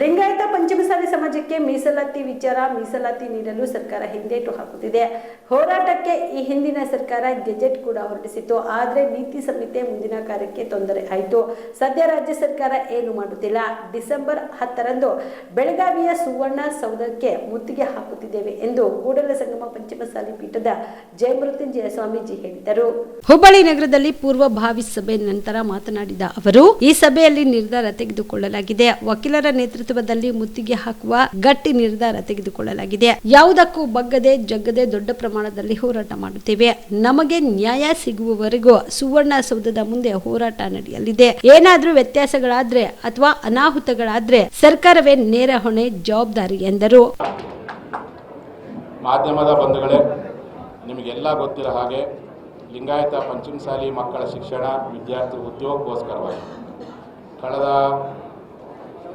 ಲಿಂಗಾಯತ ಪಂಚಮಸಾಲಿ ಸಮಾಜಕ್ಕೆ ಮೀಸಲಾತಿ ವಿಚಾರ, ಮೀಸಲಾತಿ ನೀಡಲು ಸರ್ಕಾರ ಹಿಂದೇಟು ಹಾಕುತ್ತಿದೆ. ಹೋರಾಟಕ್ಕೆ ಈ ಹಿಂದಿನ ಸರ್ಕಾರ ಗೆಜೆಟ್ ಕೂಡ ಹೊರಡಿಸಿತ್ತು ಆದರೆ ನೀತಿ ಸಂಹಿತೆ ಮುಂದಿನ ಕಾರ್ಯಕ್ಕೆ ತೊಂದರೆ ಆಯಿತು. ಸದ್ಯ ರಾಜ್ಯ ಸರ್ಕಾರ ಏನು ಮಾಡುತ್ತಿಲ್ಲ. ಡಿಸೆಂಬರ್ ಹತ್ತರಂದು ಬೆಳಗಾವಿಯ ಸುವರ್ಣ ಸೌಧಕ್ಕೆ ಮುತ್ತಿಗೆ ಹಾಕುತ್ತಿದ್ದೇವೆ ಎಂದು ಕೂಡಲ ಸಂಗಮ ಪಂಚಮಸಾಲಿ ಪೀಠದ ಜಯಮೃತ್ಯುಂಜಯ ಸ್ವಾಮೀಜಿ ಹೇಳಿದರು. ಹುಬ್ಬಳ್ಳಿ ನಗರದಲ್ಲಿ ಪೂರ್ವಭಾವಿ ಸಭೆ ನಂತರ ಮಾತನಾಡಿದ ಅವರು, ಈ ಸಭೆಯಲ್ಲಿ ನಿರ್ಧಾರ ತೆಗೆದುಕೊಳ್ಳಲಾಗಿದೆ. ವಕೀಲರ ನೇತೃತ್ವದಲ್ಲಿ ಮುತ್ತಿಗೆ ಹಾಕುವ ಗಟ್ಟಿ ನಿರ್ಧಾರ ತೆಗೆದುಕೊಳ್ಳಲಾಗಿದೆ. ಯಾವುದಕ್ಕೂ ಬಗ್ಗದೆ ಜಗ್ಗದೆ ದೊಡ್ಡ ಪ್ರಮಾಣದಲ್ಲಿ ಹೋರಾಟ ಮಾಡುತ್ತೇವೆ. ನಮಗೆ ನ್ಯಾಯ ಸಿಗುವವರೆಗೂ ಸುವರ್ಣ ಸೌಧದ ಮುಂದೆ ಹೋರಾಟ ನಡೆಯಲಿದೆ. ಏನಾದರೂ ವ್ಯತ್ಯಾಸಗಳಾದ್ರೆ ಅಥವಾ ಅನಾಹುತಗಳಾದ್ರೆ ಸರ್ಕಾರವೇ ನೇರ ಹೊಣೆ ಜವಾಬ್ದಾರಿ ಎಂದರು. ಮಾಧ್ಯಮದ ಬಂಧುಗಳೇ, ನಿಮಗೆಲ್ಲ ಗೊತ್ತಿರೋ ಹಾಗೆ ಲಿಂಗಾಯತ ಪಂಚಮಸಾಲಿ ಮಕ್ಕಳ ಶಿಕ್ಷಣ ವಿದ್ಯಾರ್ಥಿ ಉದ್ಯೋಗಕ್ಕೋಸ್ಕರವಾಗಿ. ಕಳೆದ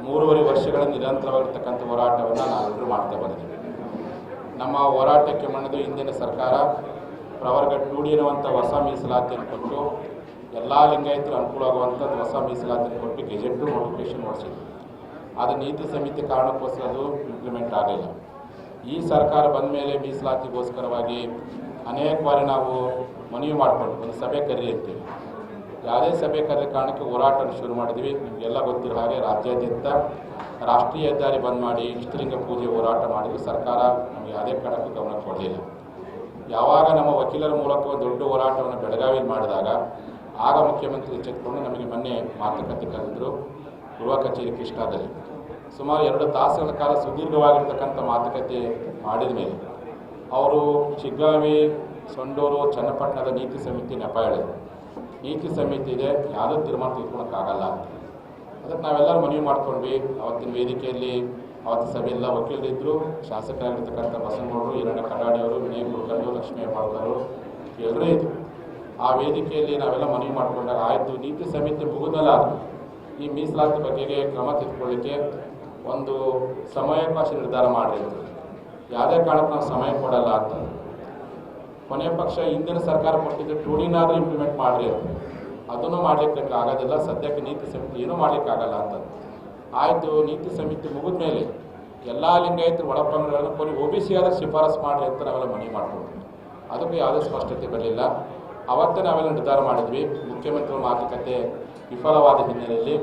ಮೂರುವರೆ ವರ್ಷಗಳ ನಿರಂತರವಾಗಿರ್ತಕ್ಕಂಥ ಹೋರಾಟವನ್ನು ನಾವೆಲ್ಲರೂ ಮಾಡ್ತಾ ಬಂದಿದ್ದೀವಿ. ನಮ್ಮ ಹೋರಾಟಕ್ಕೆ ಮಣಿದು ಹಿಂದಿನ ಸರ್ಕಾರ ಪ್ರವರ್ಗ ಟು ಡಿ ಅನ್ನುವಂಥ ಹೊಸ ಮೀಸಲಾತಿಯನ್ನು ಕೊಟ್ಟು ಎಲ್ಲ ಲಿಂಗಾಯತರು ಅನುಕೂಲ ಆಗುವಂಥದ್ದು ಹೊಸ ಮೀಸಲಾತಿಯನ್ನು ಕೊಟ್ಟು ಗೆಜೆಟ್ಟು ನೋಟಿಫಿಕೇಶನ್ ಮಾಡಿಸಿದ್ವಿ. ಅದು ನೀತಿ ಸಮಿತಿ ಕಾರಣಕ್ಕೋಸ್ಕರ ಅದು ಇಂಪ್ಲಿಮೆಂಟ್ ಆಗಲಿಲ್ಲ. ಈ ಸರ್ಕಾರ ಬಂದ ಮೇಲೆ ಮೀಸಲಾತಿಗೋಸ್ಕರವಾಗಿ ಅನೇಕ ಬಾರಿ ನಾವು ಮನವಿ ಮಾಡಿಕೊಂಡು ಒಂದು ಸಭೆ ಕರೆಯುತ್ತೀವಿ ಯಾವುದೇ ಸಭೆ ಕರೆದ ಕಾರಣಕ್ಕೆ ಹೋರಾಟವನ್ನು ಶುರು ಮಾಡಿದ್ವಿ. ನಿಮಗೆಲ್ಲ ಗೊತ್ತಿರೋ ಹಾಗೆ ರಾಜ್ಯಾದ್ಯಂತ ರಾಷ್ಟ್ರೀಯ ಹೆದ್ದಾರಿ ಬಂದ್ ಮಾಡಿ ಇಷ್ಟಲಿಂಗ ಪೂಜೆ ಹೋರಾಟ ಮಾಡಿದ್ವಿ ಸರ್ಕಾರ. ನಮಗೆ ಯಾವುದೇ ಕಾರಣಕ್ಕೂ ಗಮನ ಕೊಡಲಿಲ್ಲ. ಯಾವಾಗ ನಮ್ಮ ವಕೀಲರ ಮೂಲಕ ದೊಡ್ಡ ಹೋರಾಟವನ್ನು ಬೆಳಗಾವಿಯಲ್ಲಿ ಮಾಡಿದಾಗ, ಆಗ ಮುಖ್ಯಮಂತ್ರಿ ಎಚ್ಚೆತ್ತುಕೊಂಡು ನಮಗೆ ಮೊನ್ನೆ ಮಾತುಕತೆ ಕರೆದಿದ್ರು ಗೃಹ ಕಚೇರಿ ಕೃಷ್ಣಾದಲ್ಲಿ. ಸುಮಾರು ಎರಡು ತಾಸುಗಳ ಕಾಲ ಸುದೀರ್ಘವಾಗಿರ್ತಕ್ಕಂಥ ಮಾತುಕತೆ ಮಾಡಿದ ಮೇಲೆ ಅವರು ಚಿಗ್ಗಾವಿ ಸೊಂಡೂರು, ಚನ್ನಪಟ್ಟಣದ ನೀತಿ ಸಮಿತಿ ನೆಪ ಹೇಳಿದರು ನೀತಿ ಸಮಿತಿ ಇದೆ? ಯಾವುದೋ ತೀರ್ಮಾನ ತೆಗೆದುಕೊಳಕ್ಕಾಗಲ್ಲ ಅಂತ ಅದಕ್ಕೆ ನಾವೆಲ್ಲರೂ ಮನವಿ ಮಾಡ್ಕೊಂಡ್ವಿ. ಅವತ್ತಿನ ವೇದಿಕೆಯಲ್ಲಿ ಅವತ್ತು ಸಭೆಯೆಲ್ಲ ವಕೀಲರಿದ್ದರು ಶಾಸಕರಾಗಿರ್ತಕ್ಕಂಥ ಬಸನಗೌಡರು ಈರಣ್ಣ ಕಡಾಡಿಯವರು, ವಿನಯ್ ಕುಲಕರ್ಣಿ ಲಕ್ಷ್ಮೀ ಹೆಬ್ಬಾಳ್ಕರು ಎಲ್ಲರೂ ಇದ್ದರು ಆ ವೇದಿಕೆಯಲ್ಲಿ ನಾವೆಲ್ಲ ಮನವಿ ಮಾಡಿಕೊಂಡಾಗ ಆಯಿತು. ನೀತಿ ಸಮಿತಿ ಮುಗಿದಲ್ಲ. ಈ ಮೀಸಲಾತಿ ಬಗ್ಗೆ ಕ್ರಮ ತೆಗೆದುಕೊಳ್ಳಿಕ್ಕೆ ಒಂದು ಸಮಯಾವಕಾಶ ನಿರ್ಧಾರ ಮಾಡಿರಿ ಯಾವುದೇ ಕಾರಣಕ್ಕೆ ನಾವು ಸಮಯ ಕೊಡಲ್ಲ ಅಂತ. ಕೊನೆಯ ಪಕ್ಷ ಹಿಂದಿನ ಸರ್ಕಾರ ಕೊಟ್ಟಿದ್ದು ಟೂಡಿನಾದರೂ ಇಂಪ್ಲಿಮೆಂಟ್ ಮಾಡ್ರಿ ಅಂತ. ಅದನ್ನು ಮಾಡಲಿಕ್ಕೆ ಆಗೋದಿಲ್ಲ. ಸದ್ಯಕ್ಕೆ ನೀತಿ ಸಮಿತಿ ಏನೂ ಮಾಡಲಿಕ್ಕಾಗಲ್ಲ ಅಂತ ಆಯಿತು, ನೀತಿ ಸಮಿತಿ ಮುಗಿದ ಮೇಲೆ ಎಲ್ಲ ಲಿಂಗಾಯತರು ಒಳಪಂಗಡಗಳನ್ನು ಕೊನೆ ಒ ಬಿ ಸಿ ಆದರೆ ಶಿಫಾರಸು ಮಾಡಿರಿ ಅಂತ ನಾವೆಲ್ಲ ಮನವಿ ಮಾಡ್ಬೋದು ಅದಕ್ಕೂ ಯಾವುದೇ ಸ್ಪಷ್ಟತೆ ಬರಲಿಲ್ಲ. ಅವತ್ತೇ ನಾವೆಲ್ಲ ನಿರ್ಧಾರ ಮಾಡಿದ್ವಿ. ಮುಖ್ಯಮಂತ್ರಿಗಳ ಮಾತುಕತೆ ವಿಫಲವಾದ ಹಿನ್ನೆಲೆಯಲ್ಲಿ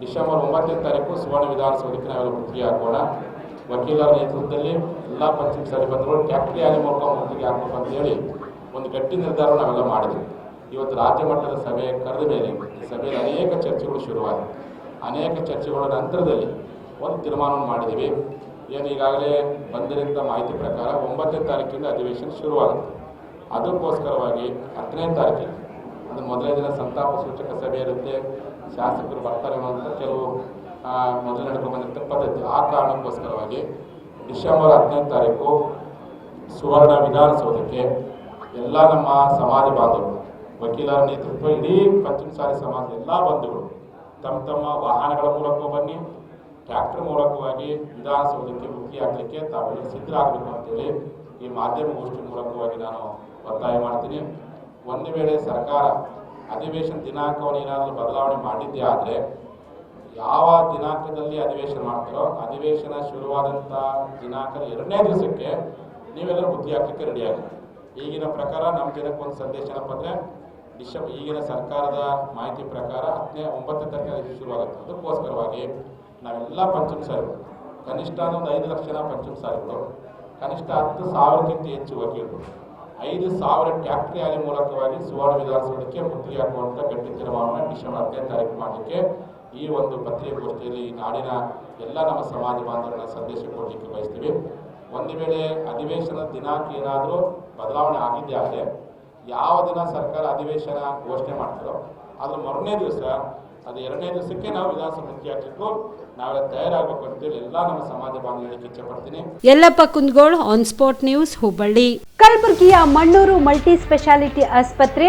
ಡಿಸೆಂಬರ್ ಒಂಬತ್ತನೇ ತಾರೀಕು ಸುವರ್ಣ ವಿಧಾನಸೌಧಕ್ಕೆ ನಾವೆಲ್ಲ ಮುತ್ತಿಗೆ ಹಾಕೋಣ. ವಕೀಲರ ನೇತೃತ್ವದಲ್ಲಿ ಎಲ್ಲ ಪಂಚಾಯತ್ ಸರ್ಪಂಚಗಳು ಟ್ಯಾಕ್ಟ್ರಿ ಆಗಿ ಮೂಲಕ ಮುಂದಿಗೆ ಹಾಕಬೇಕು ಅಂತೇಳಿ ಒಂದು ಗಟ್ಟಿ ನಿರ್ಧಾರ ನಾವೆಲ್ಲ ಮಾಡಿದ್ವಿ ಇವತ್ತು ರಾಜ್ಯ ಮಟ್ಟದ ಸಭೆ ಕರೆದ ಮೇಲೆ ಈ ಸಭೆಯಲ್ಲಿ ಅನೇಕ ಚರ್ಚೆಗಳು ಶುರುವಾದವು. ಅನೇಕ ಚರ್ಚೆಗಳ ನಂತರದಲ್ಲಿ ಒಂದು ತೀರ್ಮಾನವನ್ನು ಮಾಡಿದ್ದೀವಿ. ಏನು ಈಗಾಗಲೇ ಬಂದಿರೋಂಥ ಮಾಹಿತಿ ಪ್ರಕಾರ ಒಂಬತ್ತನೇ ತಾರೀಕಿಂದ ಅಧಿವೇಶನ ಶುರುವಾಗುತ್ತೆ. ಅದಕ್ಕೋಸ್ಕರವಾಗಿ ಹತ್ತನೇ ತಾರೀಕಿಗೆ, ಅದು ಮೊದಲನೇ ದಿನ ಸಂತಾಪ ಸೂಚಕ ಸಭೆ ಇರುತ್ತೆ, ಶಾಸಕರು ಬರ್ತಾರೆ ಅನ್ನುವಂಥ ಕೆಲವು ಮೊದಲು ನಡ್ಕೊಂಡು ಪದ್ಧತಿ ಆ ಕಾರಣಕ್ಕೋಸ್ಕರವಾಗಿ ಡಿಸೆಂಬರ್ ಹದಿನೈದು ತಾರೀಕು ಸುವರ್ಣ ವಿಧಾನಸೌಧಕ್ಕೆ ಎಲ್ಲ ನಮ್ಮ ಸಮಾಜ ಬಾಂಧವರು, ವಕೀಲರ ನೇತೃತ್ವ, ಇಡೀ ಸಾರಿ ಸಮಾಜದ ಎಲ್ಲ ಬಂಧುಗಳು ತಮ್ಮ ತಮ್ಮ ವಾಹನಗಳ ಮೂಲಕ ಬನ್ನಿ, ಟ್ರ್ಯಾಕ್ಟರ್ ಮೂಲಕವಾಗಿ ವಿಧಾನಸೌಧಕ್ಕೆ ಮುಖ್ಯ ಹಾಕಲಿಕ್ಕೆ ತಾವೆಲ್ಲ ಸಿದ್ಧರಾಗಬೇಕು ಅಂತೇಳಿ ಈ ಮಾಧ್ಯಮ ಗೋಷ್ಠಿ ಮೂಲಕವಾಗಿ ನಾನು ಒತ್ತಾಯ ಮಾಡ್ತೀನಿ. ಒಂದು ವೇಳೆ ಸರ್ಕಾರ ಅಧಿವೇಶನ ದಿನಾಂಕವನ್ನು ಏನಾದರೂ ಬದಲಾವಣೆ ಮಾಡಿದ್ದೇ ಆದರೆ ಯಾವ ದಿನಾಂಕದಲ್ಲಿ ಅಧಿವೇಶನ ಮಾಡ್ತಾರೋ ಅಧಿವೇಶನ ಶುರುವಾದಂಥ ದಿನಾಂಕ ಎರಡನೇ ದಿವಸಕ್ಕೆ ನೀವೆಲ್ಲರೂ ಬುದ್ಧಿ ಹಾಕಲಿಕ್ಕೆ ರೆಡಿಯಾಗಿ ಈಗಿನ ಪ್ರಕಾರ ನಮ್ಮ ಜನಕ್ಕೆ ಒಂದು ಸಂದೇಶ ಏನಪ್ಪ ಅಂದರೆ ಡಿಸೆಂಬರ್ ಈಗಿನ ಸರ್ಕಾರದ ಮಾಹಿತಿ ಪ್ರಕಾರ ಹತ್ತನೇ, ಒಂಬತ್ತನೇ ತಾರೀಕು ಶುರುವಾಗುತ್ತೆ. ಅದಕ್ಕೋಸ್ಕರವಾಗಿ ನಾವೆಲ್ಲ ಪಂಚಮ ಸಾರಿಗಳು ಕನಿಷ್ಠ ಒಂದು ಐದು ಲಕ್ಷ ಜನ ಪಂಚಮ ಸಾರಿಗಳು ಕನಿಷ್ಠ ಹತ್ತು ಸಾವಿರಕ್ಕಿಂತ ಹೆಚ್ಚು ವಕೀಲರು, ಐದು ಸಾವಿರ ಟ್ಯಾಕ್ಟ್ರಿ ಆಗಿ ಮೂಲಕವಾಗಿ ಸುವರ್ಣ ವಿಧಾನಸೌಧಕ್ಕೆ ಮುತ್ತಿಗೆ ಹಾಕುವಂಥ ಗಟ್ಟಿ ತೀರ್ಮಾನವನ್ನು ಡಿಸೆಂಬರ್ ಹತ್ತನೇ ತಾರೀಕು ಮಾಡಲಿಕ್ಕೆ ಈ ಒಂದು ಪತ್ರಿಕಾಗೋಷ್ಠಿಯಲ್ಲಿ ಈ ನಾಡಿನ ಎಲ್ಲ ನಮ್ಮ ಸಮಾಜ ಬಾಂಧವರನ್ನ ಸಂದೇಶ ಕೊಡಲಿಕ್ಕೆ ಬಯಸ್ತೀವಿ. ಒಂದು ವೇಳೆ ಅಧಿವೇಶನ ದಿನಾಂಕ ಏನಾದರೂ ಬದಲಾವಣೆ ಆಗಿದ್ದೇ ಆದರೆ ಯಾವ ದಿನ ಸರ್ಕಾರ ಅಧಿವೇಶನ ಘೋಷಣೆ ಮಾಡ್ತಾರೋ ಅದ್ರ ಮರನೇ ದಿವಸ ಅದು ಎರಡನೇ ದಿವಸಕ್ಕೆ ನಾವು ವಿಧಾನಸಭೆ ಮುಖ್ಯ ಹಾಕಲಿಕ್ಕೂ ನಾವೆಲ್ಲ ತಯಾರಾಗಬೇಕು ಅಂತೇಳಿ ಎಲ್ಲ ನಮ್ಮ ಸಮಾಜ ಬಾಂಧವರಿಗೆ ಇಚ್ಛೆ ಪಡ್ತೀನಿ. Yellappa Kundagol on spot news Hubballi ಕಲಬುರಗಿಯ ಮಣ್ಣೂರು ಮಲ್ಟಿ ಸ್ಪೆಷಾಲಿಟಿ ಆಸ್ಪತ್ರೆ